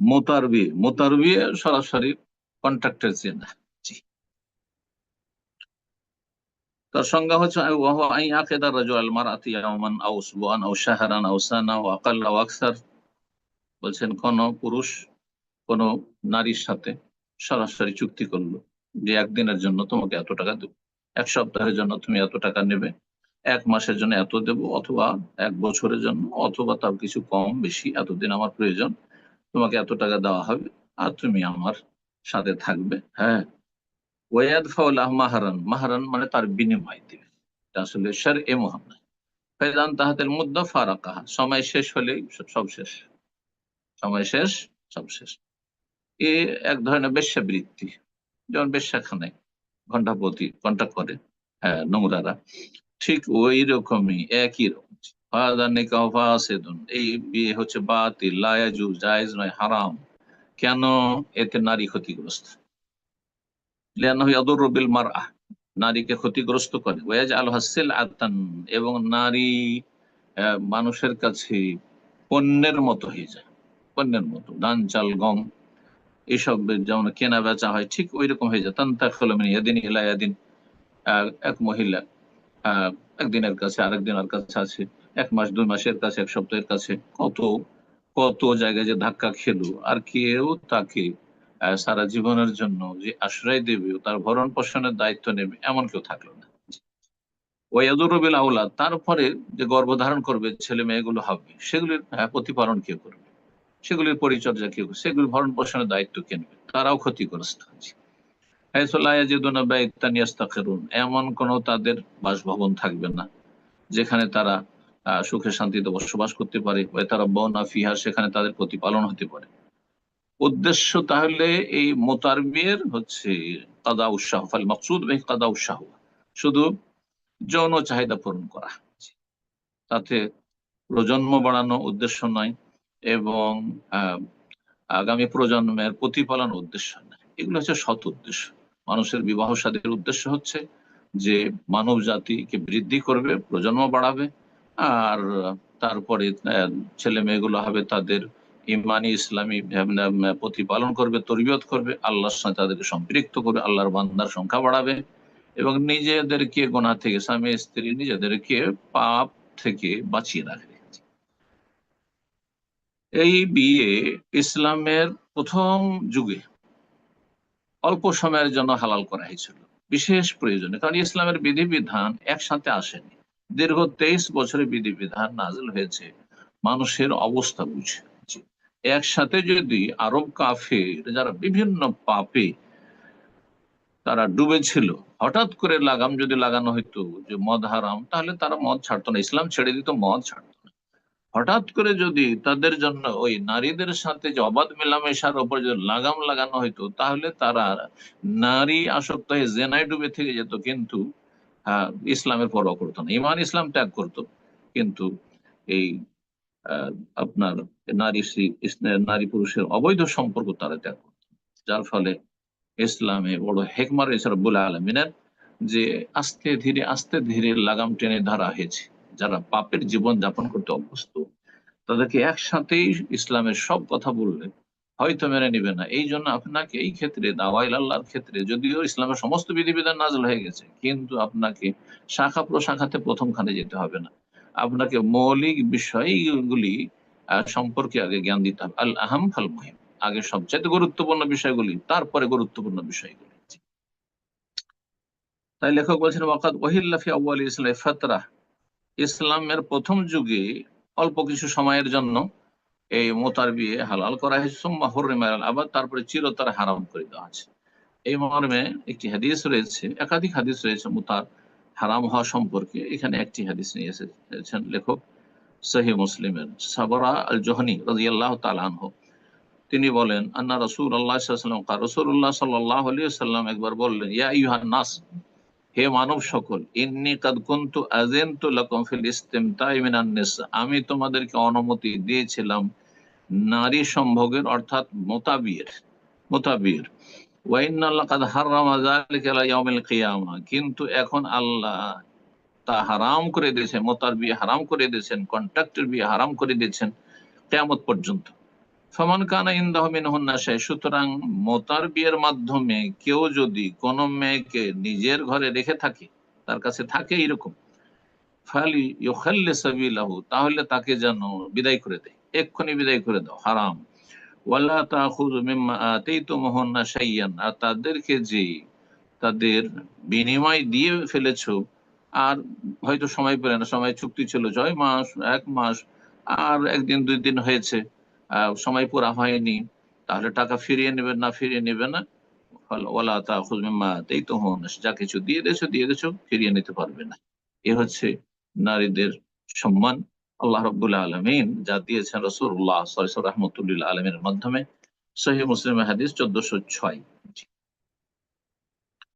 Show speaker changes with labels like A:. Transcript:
A: মোতার বিয়ে মোতার বিয়ে সরাসরি কন্ট্রাক্টের চেনা তার সংজ্ঞা হচ্ছে ওয়াহু আই আকিদার রাজুল মারাতি ইয়াওমান আও উসবুআন আও শাহরান আও সানা ওয়া আকাল আও আকসার। বলছেন কোন পুরুষ কোন নারীর সাথে সরাসরি চুক্তি করল যে একদিনের জন্য তোমাকে এত টাকা দেবো এক সপ্তাহের জন্য তুমি এত টাকা নেবে এক মাসের জন্য এত দেব অথবা এক বছরের জন্য অথবা তার কিছু কম বেশি এতদিন আমার প্রয়োজন তোমাকে এত টাকা দেওয়া হবে আর তুমি আমার সাথে থাকবে হ্যাঁ? ওয়াদ ফাউলাহ মাহারান মাহারান মানে তার বিনিময় দিবে। এটা আসলে স্যার এ মোহাম্মদ। ফেজান তাহাতের মুদ্দা ফারাকাহা, সময় শেষ হলেই সব শেষ। সময় শেষ, সব শেষ। এ এক ধরনের বেশ্যাবৃত্তি, যেমন বেশ্যাখানায় ঘণ্টা প্রতি ঘণ্টা করে হ্যাঁ নোংরারা, ঠিক ওই রকমই, একই রকম। এই বিয়ে হচ্ছে বাতিল জায়েজ নয়, হারাম। কেন? এতে নারী ক্ষতিগ্রস্ত। বিল মারআ নারীকে ক্ষতিগ্রস্ত করে। হাসিল আতান এবং নারী মানুষের কাছে পণ্যের মতো হয়ে যায়। পণ্যের মতো। ধান, চাল, গম, এসব যেমন কেনা বেচা হয়, ঠিক ওই রকম হয়ে যায়। তান্তা খোলমিন এদিন ইলায়াদিন এক মহিলা একদিনের কাছে আরেকদিন আর কাছে আছে। এক মাস, দুই মাসের কাছে, এক সপ্তাহের কাছে কত কত জায়গায় যে ধাক্কা খেলো, আর কেউ তাকে সারা জীবনের জন্য যে আশ্রয় দেবে, তার ভরণ পোষণের দায়িত্ব নেবে, এমন কেউ থাকল না। ওয়াদুরবিল আউলা তারপরে যে গর্ভধারণ করবে, ছেলে মেয়েগুলো হবে, সেগুলির প্রতিপালন কে করবে? সেগুলির পরিচর্যা কে করবে? সেগুলির ভরণ পোষণের দায়িত্ব কে নেবে? তারাও ক্ষতিগ্রস্ত হচ্ছে এমন কোন তাদের বাসভবন থাকবে না, যেখানে তারা সুখে শান্তিতে বসবাস করতে পারে। তারা বনা ফিহা, সেখানে তাদের প্রতিপালন হতে পারে। উদ্দেশ্য তাহলে এই মোতার বিয়ের হচ্ছে কাদা উৎসাহ ফলে মকসুদ কাদা উৎসাহ শুধু যৌন চাহিদা পূরণ করা। তাতে প্রজন্ম বাড়ানো উদ্দেশ্য নয় এবং আগামী প্রজন্মের প্রতিপালন উদ্দেশ্য নয়। এগুলো হচ্ছে সৎ উদ্দেশ্য। মানুষের বিবাহ সাদীর উদ্দেশ্য হচ্ছে যে মানব জাতিকে বৃদ্ধি করবে, প্রজন্ম বাড়াবে আর তারপরে ছেলে মেয়েগুলো হবে তাদের ইমানি ইসলামী প্রতিপালন করবে, তরবিয়ত করবে, আল্লাহর সাথে তাদেরকে সম্পৃক্ত করবে, আল্লাহর বান্দার সংখ্যা বাড়াবে এবং নিজেদেরকে গোনা থেকে, স্বামী, স্ত্রী নিজেদেরকে পাপ থেকে বাঁচিয়ে রাখবে। এই বিয়ে ইসলামের প্রথম যুগে অল্প সময়ের জন্য হালাল করা হয়েছিল, বিশেষ প্রয়োজনে, কারণ ইসলামের বিধিবিধান একসাথে আসেনি। দীর্ঘ তেইশ বছরের বিধিবিধান নাজিল হয়েছে। মানুষের অবস্থা বুঝে একসাথে যদি আরব কাফের, যারা বিভিন্ন পাপে তারা ডুবেছিল, হঠাৎ করে লাগাম যদি লাগানো হইতো যে মদ হারাম, তাহলে তারা মদ ছাড়তো না। ইসলাম ছেড়ে দিত, মদ ছাড়তো না। হঠাৎ করে যদি তাদের জন্য ওই নারীদের সাথে যে অবাধ মেলামেশার ওপর যদি লাগাম লাগানো হইতো, তাহলে তারা নারী আসক্ত হয়ে জেনায় ডুবে থেকে যেত। কিন্তু ইসলামের পরোয়া করতো না। ইমান ইসলাম ত্যাগ করতো, কিন্তু এই আপনার নারী নারী পুরুষের অবৈধ সম্পর্ক তারা ত্যাগ করত। যার ফলে ইসলামে বড় হেকমার বলে আলমিনের যে আস্তে ধীরে আস্তে ধীরে লাগাম টেনে ধরা হয়েছে, যারা পাপের জীবন যাপন করতে অভ্যস্ত, তাদেরকে একসাথেই ইসলামের সব কথা বললে হয়তো মেনে নিবে না। এই জন্য আপনাকে এই ক্ষেত্রে, দাওয়াইল আল্লাহর ক্ষেত্রে যদিও ইসলামের সমস্ত বিধিবিধান নাজল হয়ে গেছে, কিন্তু আপনাকে শাখা প্রশাখাতে প্রথমখানে যেতে হবে না। আপনাকে মৌলিক বিষয়গুলি সম্পর্কে আগে জ্ঞান দিতে হবে। আল আহম ফাল মহিম। আগে সবচেয়ে গুরুত্বপূর্ণ বিষয়গুলি, তারপরে গুরুত্বপূর্ণ বিষয়গুলি। তাই লেখক বলছেন ওয়াকাত ওহিল্লাফি আউ্বাল ইসলাম ফাতরা ইসলামের প্রথম যুগে অল্প কিছু সময়ের জন্য এই মোতার বিয়ে হালাল করা হয়েছে, সোম্মা হরিমাল আবার তারপরে চিরতর হারাম করে দেওয়া আছে এই মর্মে একটি হাদিস রয়েছে, একাধিক হাদিস রয়েছে মোতার হারাম হওয়া সম্পর্কে, এখানে একটি হাদিস নিয়ে এসেছেন লেখক সহি মুসলিমের সাবরা আল জহনি রাজিয়াল্লাহ তালানহ তিনি বলেন, আন্না রসুল আল্লাহ সাল্লাম রসুল্লাহ সাল্লাহ সাল্লাম একবার বললেন, ইয়া ইউহান নাস, হে মানব সকল, ইন্নি কাদ কুন্তু আজেন্তু লাকুম ফিল ইস্তিমতাই মিনান নিসা, আমি তোমাদেরকে অনুমতি দিয়েছিলাম নারী সম্ভোগের অর্থাৎ মোতাবিয়ের মোতাবিয়ের কিন্তু এখন আল্লাহ তা হারাম করে দিয়েছেন, মোতার বিয়ে হারাম করে দিয়েছেন, কন্ট্রাক্টের বিয়ে হারাম করে দিয়েছেন কেমত পর্যন্ত। ফমান কানা ইন্দাহ মিনহুন্না শাই সুতরাং মোতার বিয়ের মাধ্যমে কেউ যদি কোনো মেয়েকে নিজের ঘরে রেখে থাকে, তার কাছে থাকে এরকম ফালি তাহলে তাকে যেন বিদায় করে দেয়। এক্ষুনি বিদায় করে দাও, হারাম। ওয়ালা তাখুযু মিম্মা আতাইতুমুহুন্না শাইয়ান, আর তাদেরকে যে তাদের বিনিময় দিয়ে ফেলেছো, আর হয়তো সময় পেলে না, সময় চুক্তি ছিল ছয় মাস, এক মাস, আর একদিন, দুই দিন হয়েছে সময় পুরা হয়নি, তাহলে টাকা ফিরিয়ে নেবে না, ফিরিয়ে নেবে না? ফল- ওয়ালা তাখুযু মিম্মা আতাইতুমুহুন্না, যা কিছু দিয়ে দিয়েছ দিয়ে দিয়েছ, ফিরিয়ে নিতে পারবে না। এ হচ্ছে নারীদের সম্মান। আল্লাহ রবুল্লা আলমিন যা দিয়েছেন রসুল্লাহ সরিস রহমতুল্লাহ আলমের মাধ্যমে। সহি মুসলিম হাদিস চোদ্দশো ছয়।